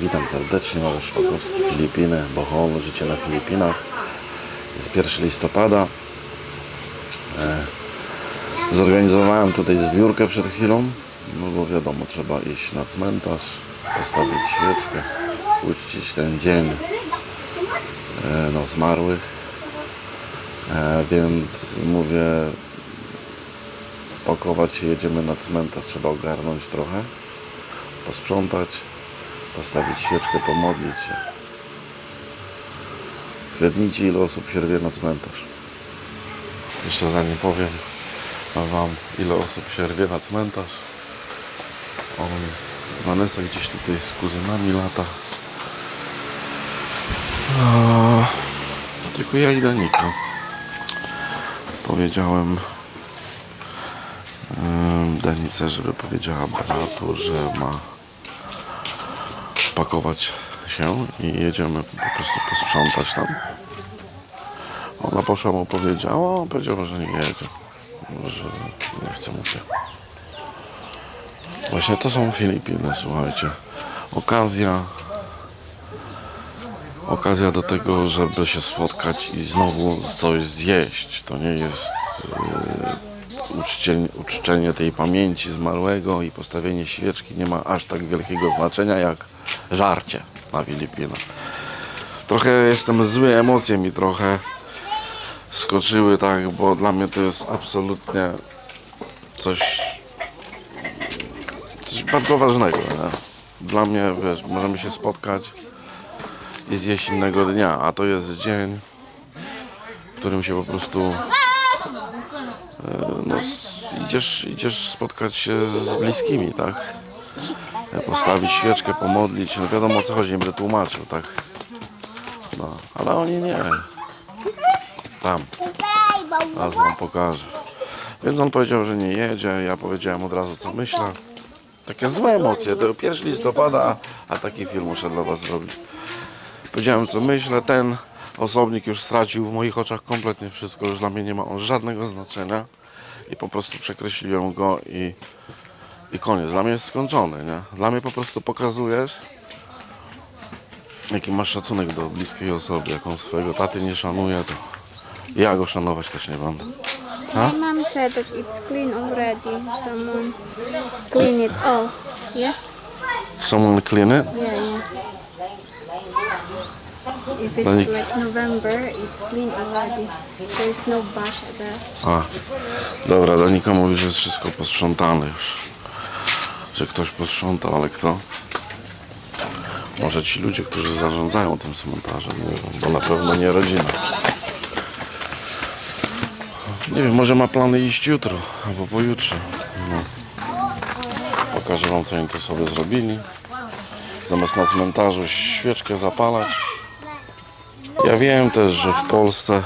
Witam serdecznie, Mariusz Szpakowski, Filipiny, Bohol, życie na Filipinach. Jest 1 listopada. E, Zorganizowałem tutaj zbiórkę przed chwilą, no bo wiadomo, trzeba iść na cmentarz, postawić świeczkę, uczcić ten dzień e, no, zmarłych. E, Więc mówię, pakować się, jedziemy na cmentarz, trzeba ogarnąć trochę, posprzątać, postawić świeczkę, pomodlić się. Zgadnijcie ile osób się rwie na cmentarz. Jeszcze zanim powiem Wam ile osób się rwie na cmentarz. On, Vanessa gdzieś tutaj z kuzynami lata. A, tylko ja i Danika. Powiedziałem em, Danice, żeby powiedziała bratu, że ma pakować się i jedziemy po prostu posprzątać tam. Ona poszła mu powiedziała, on powiedział, że nie jedzie, że nie chce mu się. Właśnie to są Filipiny, słuchajcie. Okazja, okazja do tego, żeby się spotkać i znowu coś zjeść. To nie jest yy, uczcienie, uczczenie tej pamięci zmarłego i postawienie świeczki nie ma aż tak wielkiego znaczenia jak żarcie na Filipinach. Trochę jestem zły, emocje mi trochę skoczyły, tak, bo dla mnie to jest absolutnie coś, coś bardzo ważnego. Nie? Dla mnie, wiesz, możemy się spotkać i zjeść innego dnia, a to jest dzień, w którym się po prostu no, s- idziesz, idziesz spotkać się z bliskimi, tak? E, Postawić świeczkę, pomodlić, no wiadomo o co chodzi, nie będę tłumaczył, tak? No, ale oni nie. Tam. Teraz wam pokażę. Więc on powiedział, że nie jedzie, ja powiedziałem od razu co myślę. Takie złe emocje, to 1 listopada, a taki film muszę dla was zrobić. Powiedziałem co myślę, ten osobnik już stracił w moich oczach kompletnie wszystko, już dla mnie nie ma on żadnego znaczenia i po prostu przekreśliłem go i, i koniec. Dla mnie jest skończony, nie? Dla mnie po prostu pokazujesz, jaki masz szacunek do bliskiej osoby, jaką swojego taty nie szanuje, to ja go szanować też nie będę. My mom said that it's clean already. Someone clean it all. Yeah? Someone clean it? Yeah, yeah. If it's Like- like November, it's clean already. There's no bash there. A, dobra, Danika mówi, że jest wszystko posprzątane już. Że ktoś posprzątał, ale kto? Może ci ludzie, którzy zarządzają tym cmentarzem, nie wiem, bo na pewno nie rodzina. Nie wiem, może ma plany iść jutro albo pojutrze. No. Pokażę wam, co oni tu sobie zrobili. Zamiast na cmentarzu świeczkę zapalać. Ja wiem też, że w Polsce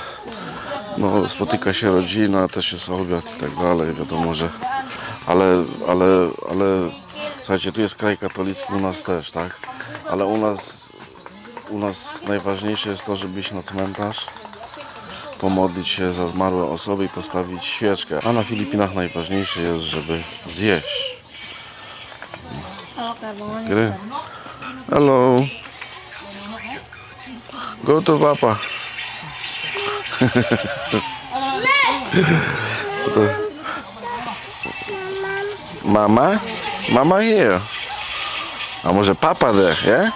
no, spotyka się rodzina, też jest obiad i tak dalej, wiadomo, że ale, ale, ale słuchajcie, tu jest kraj katolicki, u nas też, tak? Ale u nas, u nas najważniejsze jest to, żeby iść na cmentarz, pomodlić się za zmarłe osoby i postawić świeczkę. A na Filipinach najważniejsze jest, żeby zjeść. Gry. Hello. Go to papa. Co to? Mama? Mama here. A może papa there, yeah?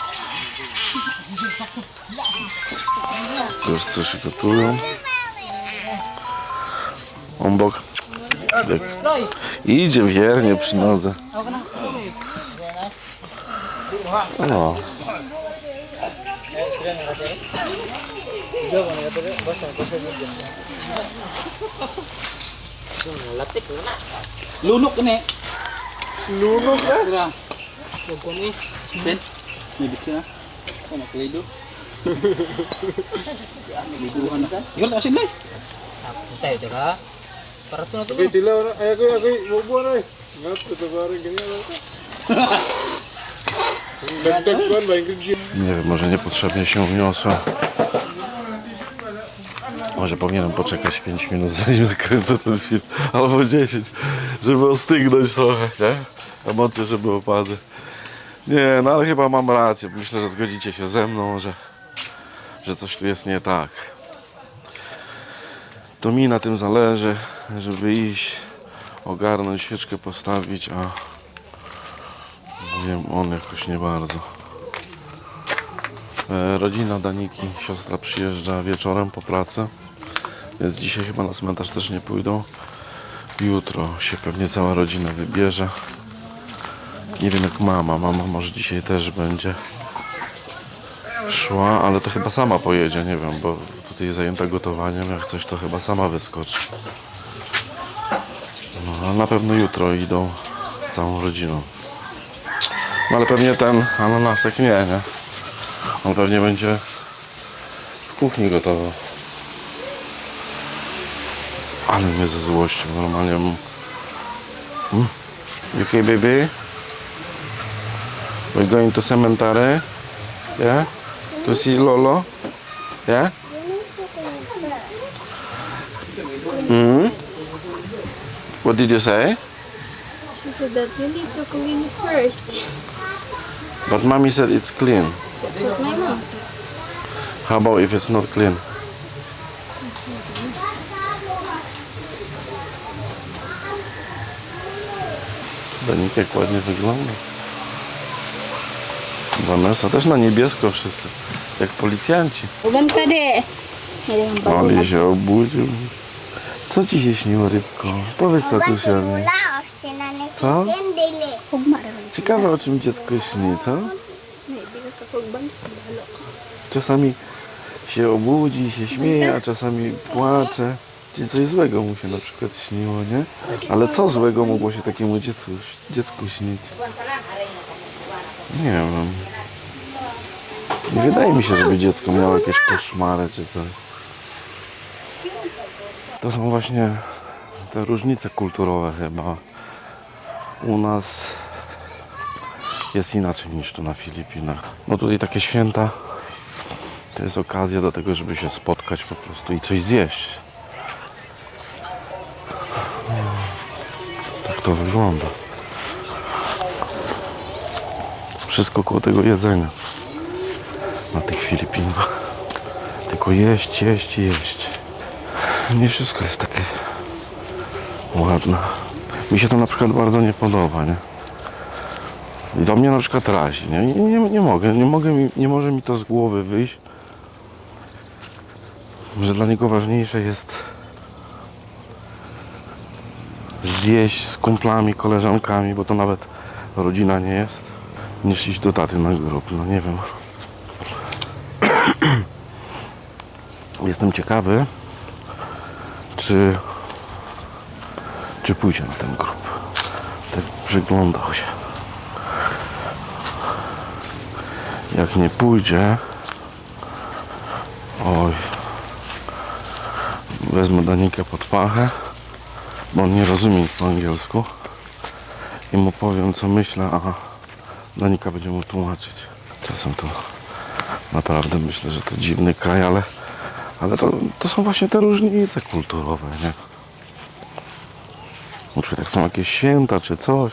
Już coś gotują. On bok. Idzie wiernie przy nodze. Latik na na. Lunok ni. Lunok na? Tira. Huwag ko ni. Sen? May bitsa na. Ano, kulido? Liduhan na. Ikaw na asin na eh. Tayo, tira. Para to na to. Okay, dilaw na. Ay, ako, ako. Huwag mo na eh. Nga, tutabarin ganyan lang. Nie wiem, może niepotrzebnie się wniosłem. Może powinienem poczekać 5 minut zanim nakręcę ten film, albo 10, żeby ostygnąć trochę, nie? Emocje, żeby opadły. Nie, no ale chyba mam rację. Myślę, że zgodzicie się ze mną, że, że coś tu jest nie tak. To mi na tym zależy, żeby iść, ogarnąć, świeczkę postawić, a wiem, on jakoś nie bardzo. E, rodzina Daniki, siostra przyjeżdża wieczorem po pracy, więc dzisiaj chyba na cmentarz też nie pójdą. Jutro się pewnie cała rodzina wybierze. Nie wiem jak mama. Mama może dzisiaj też będzie szła, ale to chyba sama pojedzie, nie wiem, bo tutaj jest zajęta gotowaniem. Jak coś to chyba sama wyskoczy. No, ale na pewno jutro idą całą rodziną. No ale pewnie ten ananasek nie, nie? On pewnie będzie w kuchni gotował. Ale mnie ze złością normalnie. Hmm? Okay, baby? We're going to cemetery. Yeah? To see Lolo? Yeah? Hmm? What did you say? She said that you need to clean first. But mommy said it's clean. That's what my mom said. How about if it's not clean? Danik jak ładnie wygląda. Vanessa też na niebiesko wszyscy. Jak policjanci. De. Ale się obudził. Co ci się śniło rybko? Powiedz tatusiowi. Co? Rin. Ciekawe o czym dziecko śni, co? Czasami się obudzi, się śmieje, a czasami płacze. Czyli coś złego mu się na przykład śniło, nie? Ale co złego mogło się takiemu dziecku, dziecku śnić? Nie wiem. Nie wydaje mi się, żeby dziecko miało jakieś koszmary czy coś. To są właśnie te różnice kulturowe chyba. U nas jest inaczej niż tu na Filipinach. No tutaj takie święta to jest okazja do tego, żeby się spotkać po prostu i coś zjeść. Tak to wygląda. Wszystko koło tego jedzenia. Na tych Filipinach. Tylko jeść, jeść, jeść. Nie wszystko jest takie ładne. Mi się to na przykład bardzo nie podoba, nie? I do mnie na przykład razi, nie? Nie, nie, nie mogę, nie, mogę mi, nie może mi to z głowy wyjść, że dla niego ważniejsze jest zjeść z kumplami, koleżankami, bo to nawet rodzina nie jest, niż iść do taty na grób, no nie wiem. Jestem ciekawy, czy, czy pójdzie na ten grób. Tak przyglądał się. Jak nie pójdzie, oj, wezmę Danikę pod pachę, bo on nie rozumie po angielsku i mu powiem co myślę, a Danika będzie mu tłumaczyć. Czasem to naprawdę myślę, że to dziwny kraj, ale, ale to, to są właśnie te różnice kulturowe, nie? Na przykład jak są jakieś święta czy coś,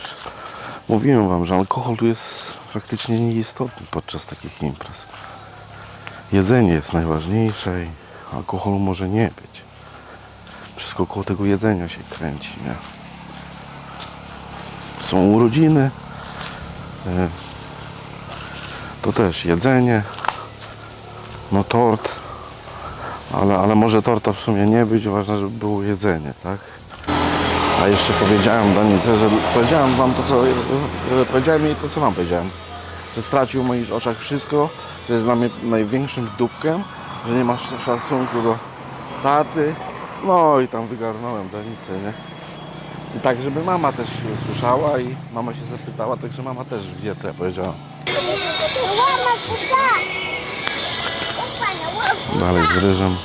mówiłem wam, że alkohol tu jest praktycznie nieistotny podczas takich imprez. Jedzenie jest najważniejsze i alkoholu może nie być. Wszystko koło tego jedzenia się kręci, nie? Są urodziny, e, to też jedzenie, no tort, ale, ale może torta w sumie nie być, ważne, żeby było jedzenie, tak? A jeszcze powiedziałem Danice, że powiedziałem wam to, co powiedziałem jej to, co wam powiedziałem. Że stracił w moich oczach wszystko, że jest dla mnie największym dupkiem, że nie masz szacunku do taty. No i tam wygarnąłem Danicę, nie? I tak, żeby mama też słyszała i mama się zapytała, także mama też wie, co ja powiedziałem. Dalej z ryżem.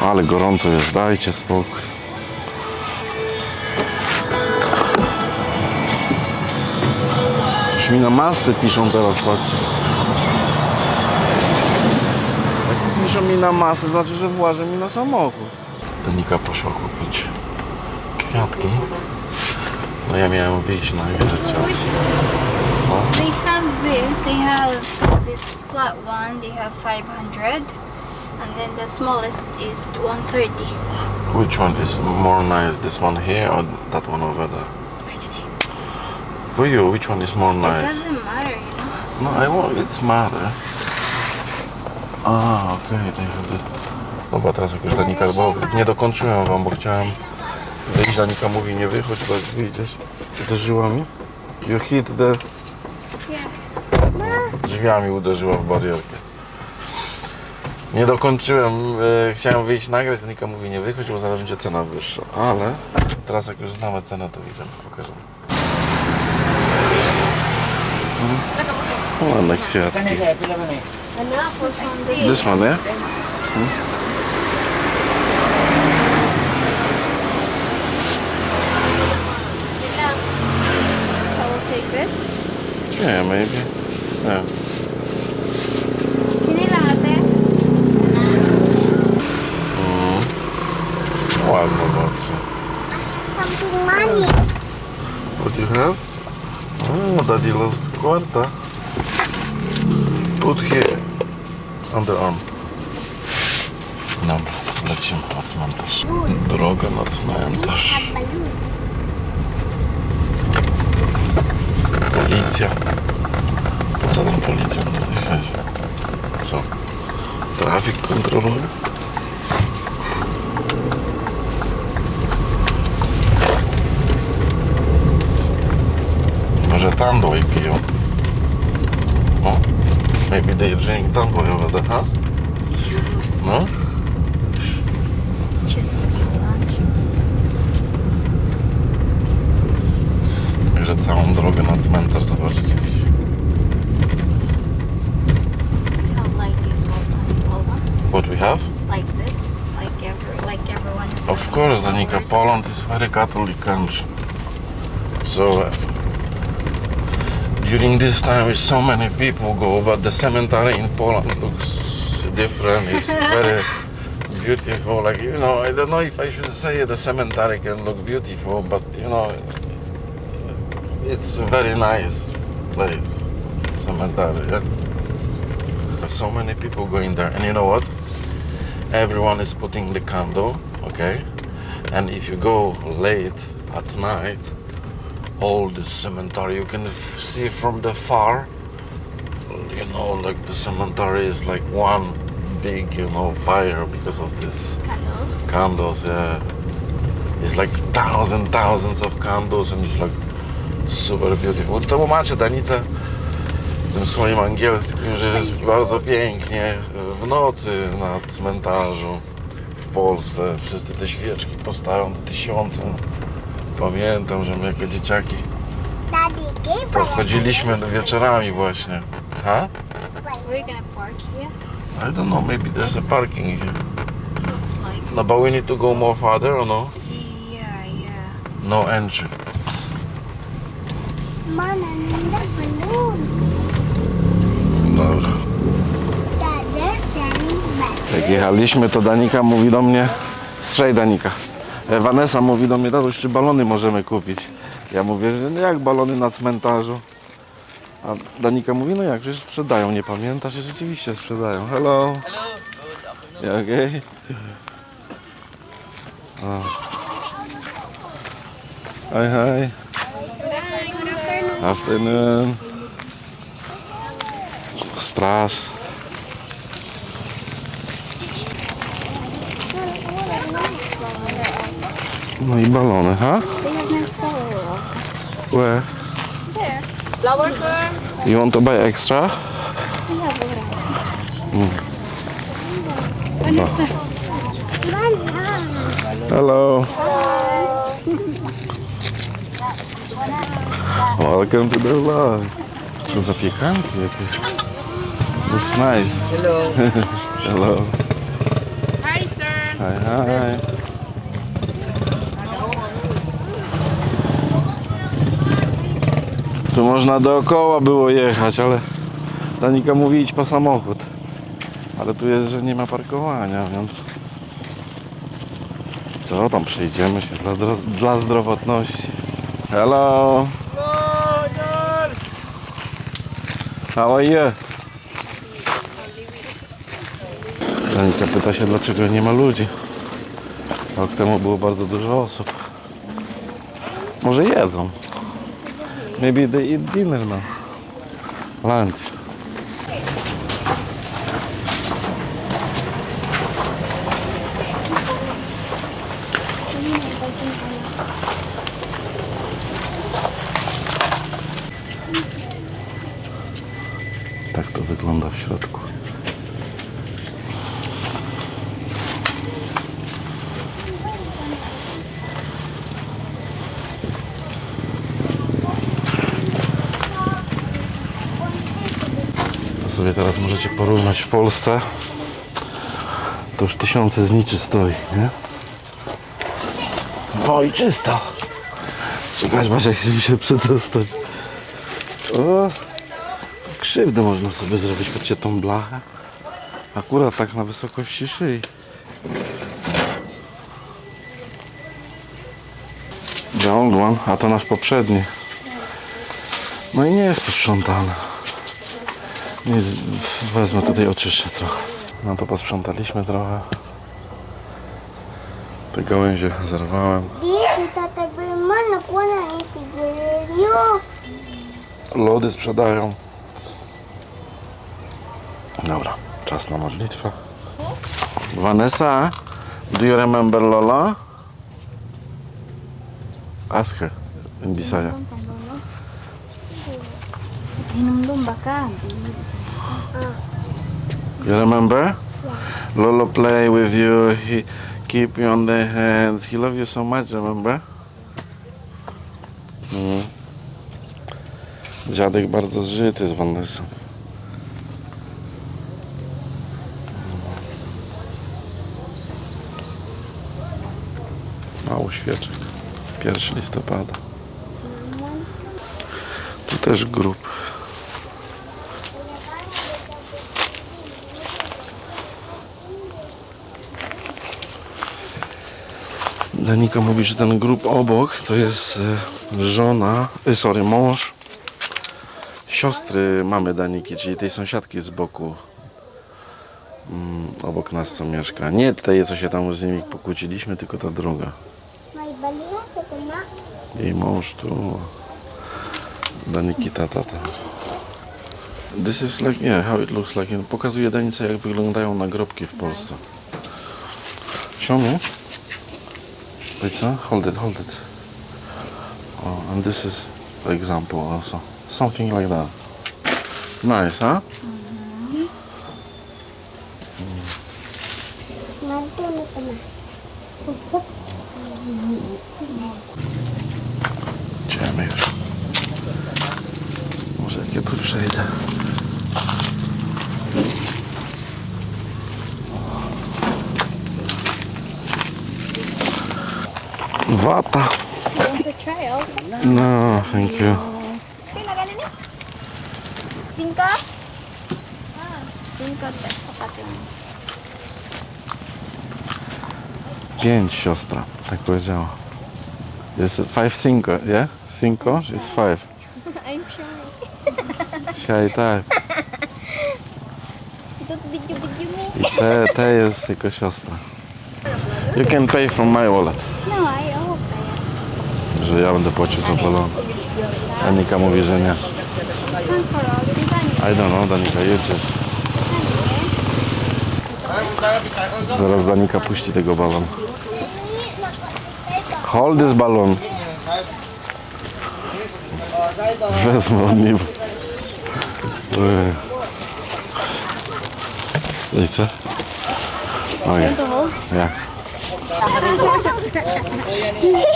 Ale gorąco jest, dajcie spokój. Już mi na masce piszą teraz, patrzcie. Jak piszą mi na masę, znaczy, że włażę mi na samochód. Danika poszła kupić kwiatki. No ja miałem wyjść na górę They have this, they have this flat one, they have 500. And then the smallest is 130. Which one is more nice? This one here or that one over there? Don't know. For you, which one is more It nice? doesn't matter, you know. No, I want it's matter. A, okej, okay, have the... Dobra, teraz jak już Danika, bo nie dokończyłem wam, bo chciałem wyjść, Danika mówi nie wychodź, bo jak wyjdziesz, uderzyła mi. You hit the... Drzwiami uderzyła w barierkę. Nie dokończyłem, e, chciałem wyjść nagrać, Danika mówi nie wychodź, bo zaraz będzie cena wyższa, ale teraz jak już znamy cenę, to idziemy, pokażemy. Hmm. Ładne kwiatki. This one, yeah? I will take this. Yeah, maybe. Yeah. Sini lahat eh. Ładne bardzo. Something money. What do you have? Oh, daddy kwarta. Put here. Underarm. Dobra, lecimy na cmentarz. Droga na cmentarz. Policja. Co tam policja na tej świecie? Co? Trafik kontroluje? Może tam doj piją. Maybe they drink tam boy over there, huh? No? Także całą drogę na cmentarz Poland. What we have? Like this. Like every like everyone Of course, Danica, Poland is very Catholic country. So uh, during this time, so many people go, but the cemetery in Poland looks different. It's very beautiful. Like you know, I don't know if I should say the cemetery can look beautiful, but you know, it's a very nice place. Cemetery, yeah. So many people going there, and you know what? everyone is putting the candle okay and if you go late at night all the cemetery you can see from the far you know like the cemetery is like one big you know fire because of this candles. candles yeah it's like thousands thousands of candles and it's like super beautiful to macie Danicę w tym swoim angielskim, że jest bardzo pięknie w nocy na cmentarzu w Polsce. Wszyscy te świeczki postawią tysiące. Pamiętam, że my jako dzieciaki to chodziliśmy wieczorami właśnie. Ha? We're gonna park here. I don't know, maybe there's a parking here. Looks like. No, but we need to go more farther or no? Yeah, yeah. No entry. Mom, another balloon. Dobra. Jak jechaliśmy, to Danika mówi do mnie, strzej Danika. Vanessa mówi do mnie, tatuś, czy balony możemy kupić? Ja mówię, że no jak balony na cmentarzu? A Danika mówi, no jak, przecież sprzedają, nie pamiętasz? I rzeczywiście sprzedają. Hello. Hello, good afternoon. Ja, okej. O. Hi, hi. Afternoon. Straż. No i balony, ha? They have nice flower also. Where? There. You want to buy extra? Hmm. Have one. Hello. Welcome to the vlog. To zapiekanki jakieś. Looks nice. Hello. Hello. Hi, sir. Hi, hi. Tu można dookoła było jechać, ale Danika mówi idź po samochód. Ale tu jest, że nie ma parkowania, więc co tam przejdziemy się dla, dla zdrowotności. Hello. How are you? Danika pyta się, dlaczego nie ma ludzi. Rok temu było bardzo dużo osób. Może jedzą. Maybe they eat dinner now. Lunch. Sobie teraz możecie porównać w Polsce. To już tysiące zniczy stoi, nie? No i czysto. Czekać, jak żeby się przedostać. O, krzywdę można sobie zrobić, patrzcie tą blachę. Akurat tak na wysokości szyi. The old one, a to nasz poprzedni. No i nie jest posprzątane. Nic, wezmę tutaj oczyszczę trochę. No to posprzątaliśmy trochę. Te gałęzie zerwałem. Dito, Tata. Lody sprzedają. Dobra, czas na modlitwę. Vanessa, do you remember Lola? Ask her in Bisaya. Hinumlumba ka. You remember? Lolo play with you, he keep you on the hands. He love you so much, remember? Mm. Dziadek bardzo zżyty z Vanessą. Mało świeczek. 1 listopada. Tu też grób. Danika mówi, że ten grób obok to jest e, żona, e, sorry, mąż siostry mamy Daniki, czyli tej sąsiadki z boku. Mm, obok nas co mieszka. Nie tej, co się tam z nimi pokłóciliśmy, tylko ta druga. Jej mąż tu. Daniki tata. This is like, yeah, how it looks like. Pokazuje Danice, jak wyglądają nagrobki w Polsce. Me. Wait, co? Hold it, hold it. Oh, and this is example also. Something like that. Nice, huh? Wata. You want to try also? No, thank you. Ka nini? Cinco? Pięć siostra, tak powiedziała. Jest five cinco, yeah? Cinco is five. I'm sure. Siaj tak. I te, te jest siostra. You can pay from my wallet. Że ja będę płacił za balon. Danika mówi, że nie. I don't know, Danika, jedziesz. Zaraz Danika puści tego balon. Hold this balon. Wezmę od niej. Ojej. I co? Ojej. Jak?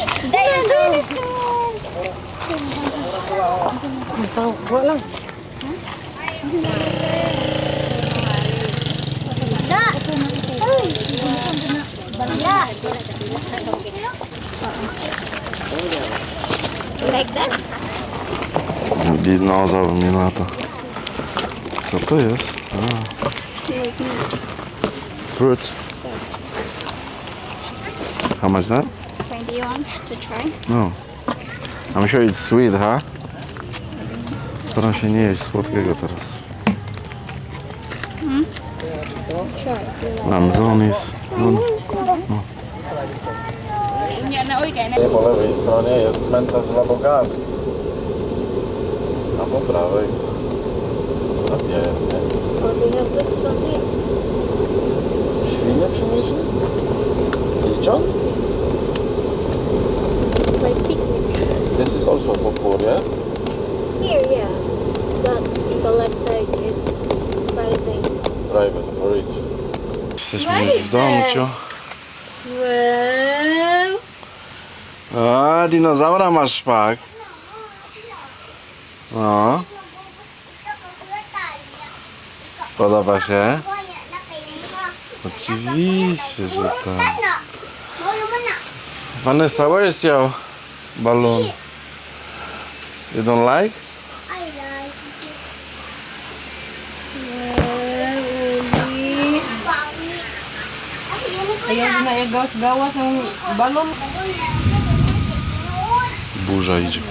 Like that? Dinozaur mi lata. Co to jest? A. Fruit. How much that? Twenty you want to try? No. I'm sure it's sweet, huh? Staram się nie jeść słodkiego teraz. Lanzonis. Nie, na oikein. Po lewej stronie jest cmentarz dla bogatych. A po prawej dla biednych. Is also for poor, yeah? Here, yeah. That the left side is Friday. Private for rich. Jesteśmy już w domu, cio. A, dinozaura masz szpak. No. Podoba się? Oczywiście, że tak. Vanessa, where is your balloon? You don't like? Ayaw na igawas-gawas ang balon. Burza idzie.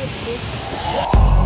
It.